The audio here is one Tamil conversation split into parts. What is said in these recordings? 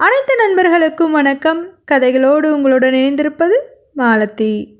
அனைத்து நண்பர்களுக்கும் வணக்கம். கதைகளோடு உங்களுடன் இணைந்திருப்பது மாலதி.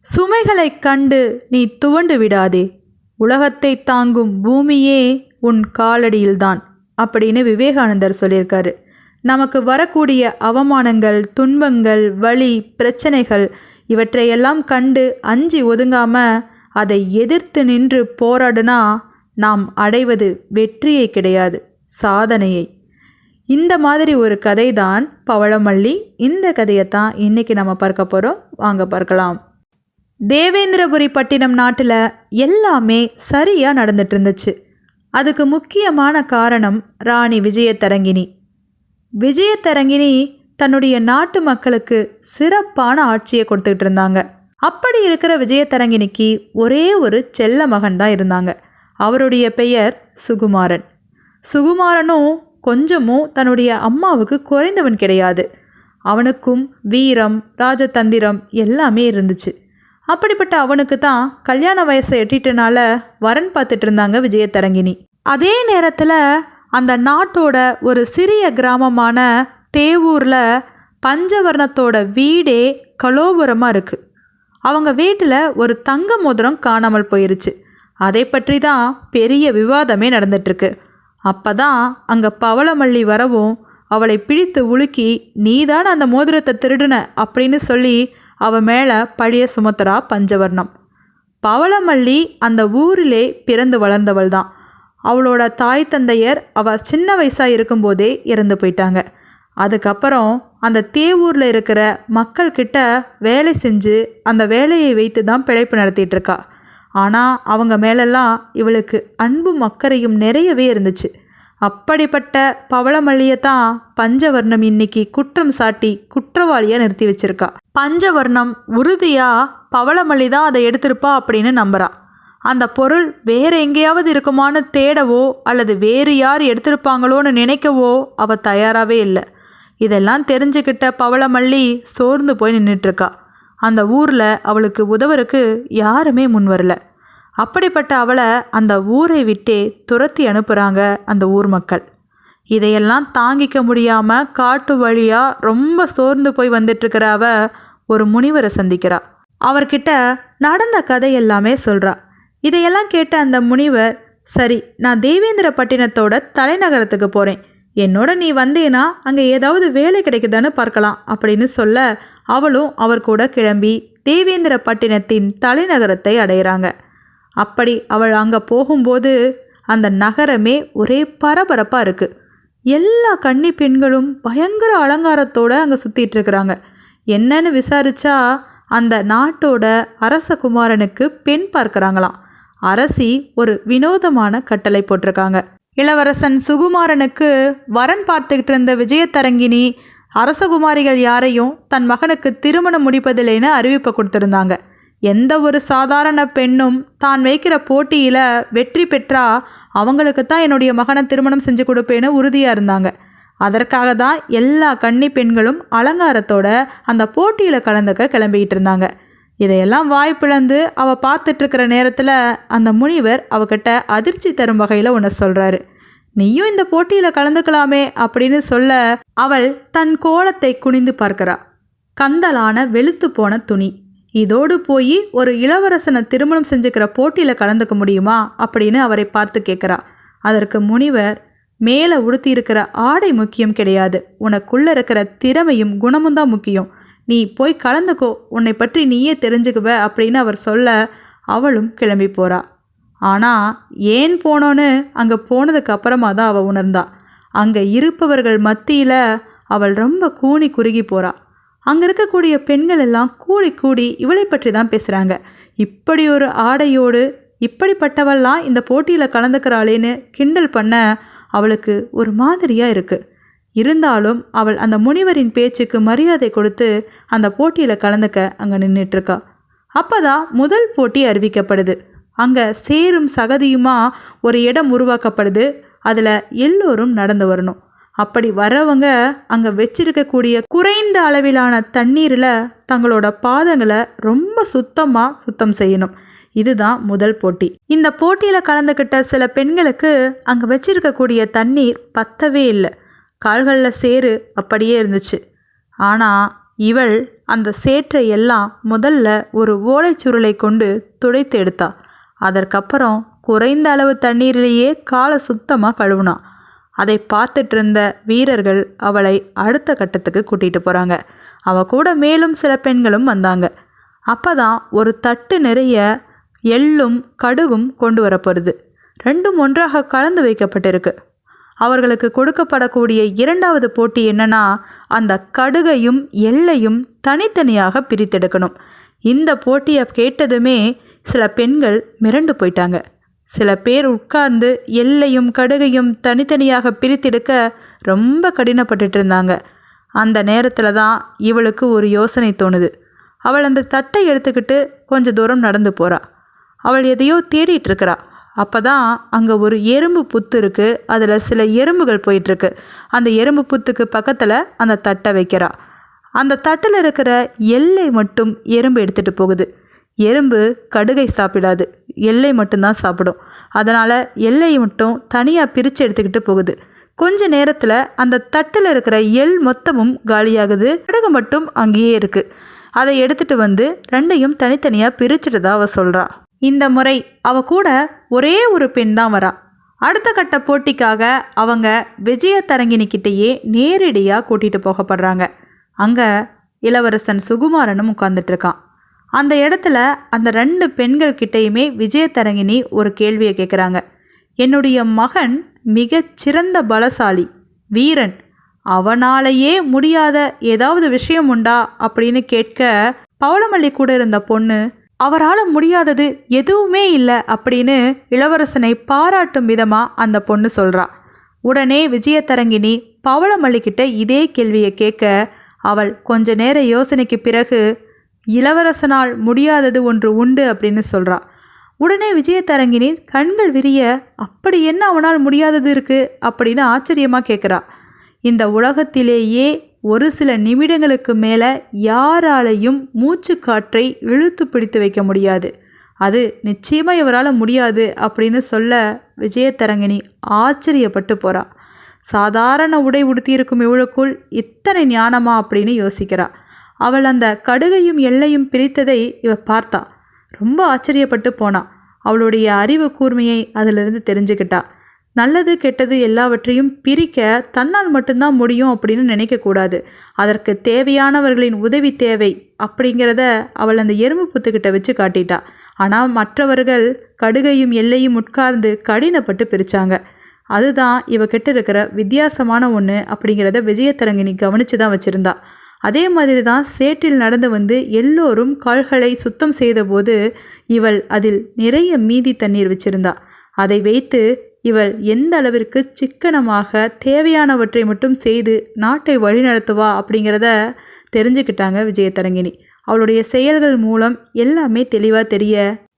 சுமைகளைக் கண்டு நீ துவண்டு விடாதே. உலகத்தை தாங்கும் பூமியே உன் காலடியில்தான் அப்படின்னு விவேகானந்தர் சொல்லியிருக்காரு. நமக்கு வரக்கூடிய அவமானங்கள் துன்பங்கள் வலி பிரச்சனைகள் இவற்றையெல்லாம் கண்டு அஞ்சி ஒதுங்காம அதை எதிர்த்து நின்று போராடுனா நாம் அடைவது வெற்றியை கிடையாது சாதனையை. இந்த மாதிரி ஒரு கதை தான் பவளமல்லி. இந்த கதையை தான் இன்றைக்கி நம்ம பார்க்க போகிறோம் வாங்க பார்க்கலாம். தேவேந்திரபுரி பட்டினம் நாட்டில் எல்லாமே சரியாக நடந்துட்டு இருந்துச்சு அதுக்கு முக்கியமான காரணம் ராணி விஜயதரங்கினி விஜயதரங்கினி தன்னுடைய நாட்டு மக்களுக்கு சிறப்பான ஆட்சியை கொடுத்துக்கிட்டு இருந்தாங்க அப்படி இருக்கிற விஜயதரங்கினிக்கு ஒரே ஒரு செல்ல மகன் தான் இருந்தாங்க. அவருடைய பெயர் சுகுமாரன். சுகுமாரனும் கொஞ்சமும் தன்னுடைய அம்மாவுக்கு குறைந்தவன் கிடையாது. அவனுக்கும் வீரம் ராஜதந்திரம் எல்லாமே இருந்துச்சு. அப்படிப்பட்ட அவனுக்கு தான் கல்யாண வயசை எட்டிட்டனால வரன் பார்த்துட்டு இருந்தாங்க விஜயதரங்கினி அதே நேரத்தில் அந்த நாட்டோட ஒரு சிறிய கிராமமான தேவூரில் பஞ்சவர்ணத்தோட வீடே கலோபுரமாக இருக்குது அவங்க வீட்டில் ஒரு தங்க மோதிரம் காணாமல் போயிருச்சு. அதை பற்றி தான் பெரிய விவாதமே நடந்துட்டுருக்கு அப்போ தான் அங்கே பவளமல்லி வரவும் அவளை பிடித்து உலுக்கி நீதான் அந்த மோதிரத்தை திருடுன? அப்படின்னு சொல்லி அவ மேலே பழிய சுமத்துறா பஞ்சவர்ணம். பவளமல்லி அந்த ஊரிலே பிறந்து வளர்ந்தவள் தான். அவளோட தாய் தந்தையர் அவள் சின்ன வயசாக இருக்கும்போதே இறந்து போயிட்டாங்க. அதுக்கப்புறம் அந்த தேவூரில் இருக்கிற மக்கள்கிட்ட வேலை செஞ்சு அந்த வேலையை வைத்து தான் பிழைப்பு நடத்திட்டு இருக்கா. ஆனால் அவங்க மேலெல்லாம் இவளுக்கு அன்பும் அக்கறையும் நிறையவே இருந்துச்சு. அப்படிப்பட்ட பவளமல்லியை தான் பஞ்சவர்ணம் இன்னைக்கு குற்றம் சாட்டி குற்றவாளியாக நிறுத்தி வச்சிருக்கா. பஞ்சவர்ணம் உறுதியாக பவளமல்லி தான் அதை எடுத்திருப்பா அப்படின்னு நம்புறா. அந்த பொருள் வேற எங்கேயாவது இருக்குமான்னு தேடவோ அல்லது வேறு யார் எடுத்திருப்பாங்களோன்னு நினைக்கவோ அவள் தயாராகவே இல்லை. இதெல்லாம் தெரிஞ்சுக்கிட்ட பவளமல்லி சோர்ந்து போய் நின்றுட்டுருக்கா அந்த ஊரில் அவளுக்கு உதவுறக்கு யாருமே முன் வரல. அப்படிப்பட்ட அவளை அந்த ஊரை விட்டே துரத்தி அனுப்புகிறாங்க அந்த ஊர் மக்கள். இதையெல்லாம் தாங்கிக்க முடியாமல் காட்டு வழியாக ரொம்ப சோர்ந்து போய் வந்துட்டுருக்கிற அவ ஒரு முனிவரை சந்திக்கிறா. அவர்கிட்ட நடந்த கதை எல்லாமே சொல்கிறா இதையெல்லாம் கேட்ட அந்த முனிவர் சரி நான் தேவேந்திர பட்டினத்தோட தலைநகரத்துக்கு போகிறேன் என்னோட நீ வந்தேனா அங்கே ஏதாவது வேலை கிடைக்குதான்னு பார்க்கலாம் அப்படின்னு சொல்ல அவளும் அவர் கூட கிளம்பி தேவேந்திர பட்டினத்தின் தலைநகரத்தை அடையிறாங்க அப்படி அவள் அங்கே போகும்போது அந்த நகரமே ஒரே பரபரப்பாக இருக்குது எல்லா கன்னி பெண்களும் பயங்கர அலங்காரத்தோடு அங்கே சுற்றிட்டு இருக்கிறாங்க. என்னன்னு விசாரிச்சா அந்த நாட்டோட அரசகுமாரனுக்கு பெண் பார்க்குறாங்களாம். அரசி ஒரு வினோதமான கட்டளை போட்டிருக்காங்க. இளவரசன் சுகுமாரனுக்கு வரன் பார்த்துக்கிட்டு இருந்த விஜயதரங்கினி அரசகுமாரிகள் யாரையும் தன் மகனுக்கு திருமணம் முடிப்பதில்லைன்னு அறிவிப்பை கொடுத்துருந்தாங்க. எந்த ஒரு சாதாரண பெண்ணும் தான் வைக்கிற போட்டியில் வெற்றி பெற்றா அவங்களுக்கு தான் என்னுடைய மகனை திருமணம் செஞ்சு கொடுப்பேன்னு உறுதியாக இருந்தாங்க. அதற்காக தான் எல்லா கன்னி பெண்களும் அலங்காரத்தோட அந்த போட்டியில் கலந்துக்க கிளம்பிக்கிட்டு இருந்தாங்க. இதையெல்லாம் வாய்ப்பிழந்து அவள் பார்த்துட்ருக்கிற நேரத்தில் அந்த முனிவர் அவகிட்ட அதிர்ச்சி தரும் வகையில் ஒன்று சொல்கிறாரு நீயும் இந்த போட்டியில் கலந்துக்கலாமே அப்படின்னு சொல்ல அவள் தன் கோலத்தை குனிந்து பார்க்கிறா. கந்தலான வெளுத்து போன துணி. இதோடு போய் ஒரு இளவரசனை திருமணம் செஞ்சுக்கிற போட்டியில் கலந்துக்க முடியுமா அப்படின்னு அவரை பார்த்து கேட்குறா. அதற்கு முனிவர் மேலே உடுத்தியிருக்கிற ஆடை முக்கியம் கிடையாது. உனக்குள்ளே இருக்கிற திறமையும் குணமும் தான் முக்கியம். நீ போய் கலந்துக்கோ. உன்னை பற்றி நீயே தெரிஞ்சுக்குவ அப்படின்னு அவர் சொல்ல அவளும் கிளம்பி போறா. ஆனால் ஏன் போனோன்னு அங்கே போனதுக்கு அப்புறமா தான் அவள் உணர்ந்தா. அங்கே இருப்பவர்கள் மத்தியில் அவள் ரொம்ப கூனி குறுகி போறா. அங்கே இருக்கக்கூடிய பெண்கள் எல்லாம் கூடி கூடி இவளை பற்றி தான் பேசுகிறாங்க இப்படி ஒரு ஆடையோடு இப்படிப்பட்டவள்லாம் இந்த போட்டியில் கலந்துக்கிறாளேன்னு கிண்டல் பண்ண அவளுக்கு ஒரு மாதிரியாக இருக்குது இருந்தாலும் அவள் அந்த முனிவரின் பேச்சுக்கு மரியாதை கொடுத்து அந்த போட்டியில் கலந்துக்க அங்கே நின்றுட்டுருக்கா அப்போ தான் முதல் போட்டி அறிவிக்கப்படுது. அங்கே சேரும் சகதியுமா ஒரு இடம் உருவாக்கப்படுது. அதில் எல்லோரும் நடந்து வரணும். அப்படி வரவங்க அங்கே வச்சிருக்கக்கூடிய குறைந்த அளவிலான தண்ணீரில் தங்களோட பாதங்களை ரொம்ப சுத்தமாக சுத்தம் செய்யணும். இதுதான் முதல் போட்டி. இந்த போட்டியில் கலந்துக்கிட்ட சில பெண்களுக்கு அங்கே வச்சிருக்கக்கூடிய தண்ணீர் பத்தவே இல்லை. கால்களில் சேறு அப்படியே இருந்துச்சு. ஆனால் இவள் அந்த சேற்றை எல்லாம் முதல்ல ஒரு ஓலைச்சுருளை கொண்டு துடைத்து எடுத்தாள் அதற்கப்புறம் குறைந்த அளவு தண்ணீரிலேயே காலை சுத்தமாக கழுவுனான் அதை பார்த்துட்டு இருந்த வீரர்கள் அவளை அடுத்த கட்டத்துக்கு கூட்டிகிட்டு போகிறாங்க அவள் கூட மேலும் சில பெண்களும் வந்தாங்க. அப்பதான் ஒரு தட்டு நிறைய எள்ளும் கடுகும் கொண்டு வரப்படுது ரெண்டும் ஒன்றாக கலந்து வைக்கப்பட்டிருக்கு. அவர்களுக்கு கொடுக்கப்படக்கூடிய இரண்டாவது போட்டி என்னன்னா அந்த கடுகையும் எள்ளையும் தனித்தனியாக பிரித்தெடுக்கணும். இந்த போட்டியை கேட்டதுமே சில பெண்கள் மிரண்டு போயிட்டாங்க. சில பேர் உட்கார்ந்து எல்லையும் கடுகையும் தனித்தனியாக பிரித்தெடுக்க ரொம்ப கடினப்பட்டுட்டு இருந்தாங்க. அந்த நேரத்தில் தான் இவளுக்கு ஒரு யோசனை தோணுது. அவள் அந்த தட்டை எடுத்துக்கிட்டு கொஞ்ச தூரம் நடந்து போறா. அவள் எதையோ தேடிட்டு இருக்கிறா. அப்போ தான் அங்கே ஒரு எறும்பு புத்து இருக்குது அதில் சில எறும்புகள் போயிட்டுருக்கு அந்த எறும்பு புத்துக்கு பக்கத்தில் அந்த தட்டை வைக்கிறா. அந்த தட்டில் இருக்கிற எல்லை மட்டும் எறும்பு எடுத்துகிட்டு போகுது. எறும்பு கடுகை சாப்பிடாது. எல்லை மட்டும்தான் சாப்பிடும். அதனால் எல்லையை மட்டும் தனியாக பிரித்து எடுத்துக்கிட்டு போகுது. கொஞ்ச நேரத்தில் அந்த தட்டில் இருக்கிற எள் மொத்தமும் காலியாகுது. கடுகு மட்டும் அங்கேயே இருக்குது அதை எடுத்துகிட்டு வந்து ரெண்டையும் தனித்தனியாக பிரிச்சுட்டு அவ சொல்கிறா இந்த முறை அவ கூட ஒரே ஒரு பெண் தான் வரா. அடுத்த கட்ட போட்டிக்காக அவங்க விஜயதரங்கினிக்கிட்டேயே நேரடியாக கூட்டிகிட்டு போகப்படுறாங்க. அங்கே இளவரசன் சுகுமாரனும் உட்காந்துட்ருக்கான் இருக்கான். அந்த இடத்துல அந்த ரெண்டு பெண்கள் கிட்டேயுமே விஜயதரங்கினி ஒரு கேள்வியை கேட்குறாங்க என்னுடைய மகன் மிகச்சிறந்த பலசாலி வீரன். அவனாலேயே முடியாத ஏதாவது விஷயம் உண்டா அப்படின்னு கேட்க பவளமல்லி கூட இருந்த பொண்ணு அவரால் முடியாதது எதுவுமே இல்லை அப்படின்னு இளவரசனை பாராட்டும் விதமாக அந்த பொண்ணு சொல்கிறா உடனே விஜயதரங்கினி பவளமல்லிக்கிட்ட இதே கேள்வியை கேட்க அவள் கொஞ்ச நேர யோசனைக்கு பிறகு இளவரசனால் முடியாதது ஒன்று உண்டு அப்படின்னு சொல்கிறா உடனே விஜயதரங்கினி கண்கள் விரிய அப்படி என்ன அவனால் முடியாதது இருக்கு? அப்படின்னு ஆச்சரியமாக கேட்குறா இந்த உலகத்திலேயே ஒரு சில நிமிடங்களுக்கு மேலே யாராலையும் மூச்சு காற்றை இழுத்து பிடித்து வைக்க முடியாது. அது நிச்சயமாக இவரால் முடியாது அப்படின்னு சொல்ல விஜயதரங்கினி ஆச்சரியப்பட்டு போகிறா சாதாரண உடை உடுத்தியிருக்கும் இவளுக்குள் இத்தனை ஞானமா? அப்படின்னு யோசிக்கிறாள் அவள் அந்த கடுகையும் எல்லையும் பிரித்ததை இவ பார்த்தா. ரொம்ப ஆச்சரியப்பட்டு போனா. அவளுடைய அறிவு கூர்மையை அதிலிருந்து தெரிஞ்சுக்கிட்டா. நல்லது கெட்டது எல்லாவற்றையும் பிரிக்க தன்னால் மட்டும்தான் முடியும் அப்படின்னு நினைக்கக்கூடாது அதற்கு தேவையானவர்களின் உதவி தேவை அப்படிங்கிறத அவள் அந்த எறும்பு புத்துக்கிட்ட வச்சு காட்டிட்டா. ஆனால் மற்றவர்கள் கடுகையும் எல்லையும் உட்கார்ந்து கடினப்பட்டு பிரித்தாங்க அதுதான் இவகிட்ட இருக்கிற வித்தியாசமான ஒன்று அப்படிங்கிறத விஜயத்தரங்கினி கவனித்து தான் வச்சுருந்தா. அதே மாதிரி தான் சேற்றில் நடந்து வந்து எல்லோரும் கால்களை சுத்தம் செய்தபோது இவள் அதில் நிறைய மீதி தண்ணீர் வச்சிருந்தா. அதை வைத்து இவள் எந்த அளவிற்கு சிக்கனமாக தேவையானவற்றை மட்டும் செய்து நாட்டை வழிநடத்துவா அப்படிங்கிறத தெரிஞ்சுக்கிட்டாங்க விஜயதரங்கினி. அவளுடைய செயல்கள் மூலம் எல்லாமே தெளிவாக தெரிய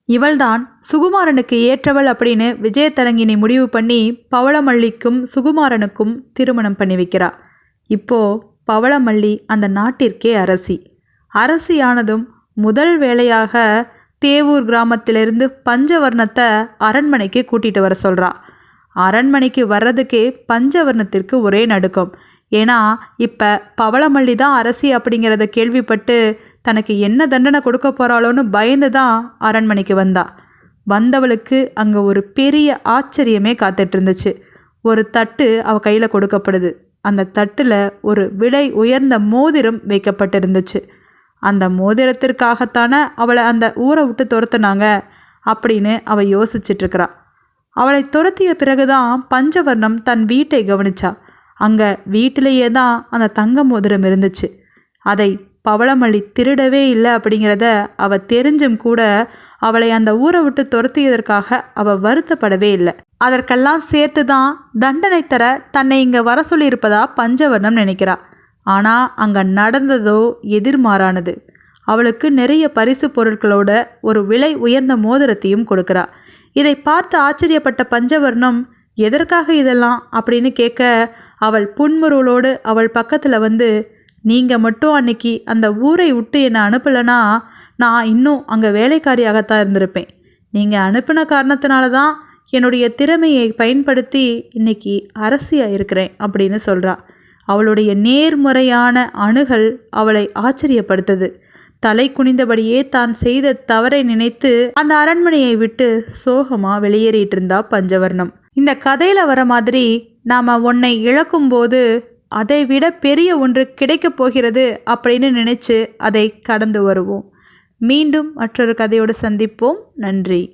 இவள்தான் சுகுமாரனுக்கு ஏற்றவள் அப்படின்னு விஜயதரங்கினி முடிவு பண்ணி பவளமல்லிக்கும் சுகுமாரனுக்கும் திருமணம் பண்ணி வைக்கிறா. இப்போ பவளமல்லி அந்த நாட்டிற்கே அரசி. அரசியானதும் முதல் வேலையாக தேவூர் கிராமத்திலிருந்து பஞ்சவர்ணத்தை அரண்மனைக்கு கூட்டிட்டு வர சொல்றா. அரண்மனைக்கு வர்றதுக்கே பஞ்சவர்ணத்திற்கு ஒரே நடுக்கம். ஏன்னா இப்போ பவளமல்லி தான் அரசி அப்படிங்கிறத கேள்விப்பட்டு தனக்கு என்ன தண்டனை கொடுக்க போகிறாளோன்னு பயந்து தான் அரண்மனைக்கு வந்தா. வந்தவளுக்கு அங்கே ஒரு பெரிய ஆச்சரியமே காத்துட்டு இருந்துச்சு. ஒரு தட்டு அவள் கையில் கொடுக்கப்படுது. அந்த தட்டில் ஒரு விலை உயர்ந்த மோதிரம் வைக்கப்பட்டிருந்துச்சு. அந்த மோதிரத்திற்காகத்தானே அவளை அந்த ஊரை விட்டு துரத்துனாங்க அப்படின்னு அவள் யோசிச்சிட்ருக்கிறா. அவளை துரத்திய பிறகுதான் பஞ்சவர்ணம் தன் வீட்டை கவனிச்சா. அங்கே வீட்டிலேயே தான் அந்த தங்க மோதிரம் இருந்துச்சு. அதை பவளமல்லி திருடவே இல்லை அப்படிங்கிறத அவள் தெரிஞ்சும் கூட அவளை அந்த ஊரை விட்டு துரத்தியதற்காக அவள் வருத்தப்படவே இல்லை. அதற்கெல்லாம் சேர்த்து தான் தண்டனை தர தன்னை இங்கே வர சொல்லியிருப்பதா பஞ்சவர்ணம் நினைக்கிறா. ஆனால் அங்கே நடந்ததோ எதிர்மாறானது. அவளுக்கு நிறைய பரிசு பொருட்களோட ஒரு விலை உயர்ந்த மோதிரத்தையும் கொடுக்குறா. இதை பார்த்து ஆச்சரியப்பட்ட பஞ்சவர்ணம் எதற்காக இதெல்லாம்? அப்படின்னு கேட்க அவள் புன்முருளோடு அவள் பக்கத்தில் வந்து நீங்கள் மட்டும் அன்னைக்கு அந்த ஊரை விட்டு என்னை அனுப்பலைன்னா நான் இன்னும் அங்கே வேலைக்காரியாகத்தான் இருந்திருப்பேன். நீங்கள் அனுப்பின காரணத்தினால தான் என்னுடைய திறமையை பயன்படுத்தி இன்னைக்கு அரசியாக இருக்கிறேன் அப்படின்னு சொல்கிறா அவளுடைய நேர்முறையான அணுகல் அவளை ஆச்சரியப்படுத்தது. தலை குனிந்தபடியே தான் செய்த தவறை நினைத்து அந்த அரண்மனையை விட்டு சோகமாக வெளியேறிட்டு இருந்தா பஞ்சவர்ணம். இந்த கதையில் வர மாதிரி நாம் உன்னை இழக்கும்போது அதை விட பெரிய ஒன்று கிடைக்கப் போகிறது அப்படின்னு நினைச்சு அதை கடந்து வருவோம். மீண்டும் மற்றொரு கதையோடு சந்திப்போம். நன்றி.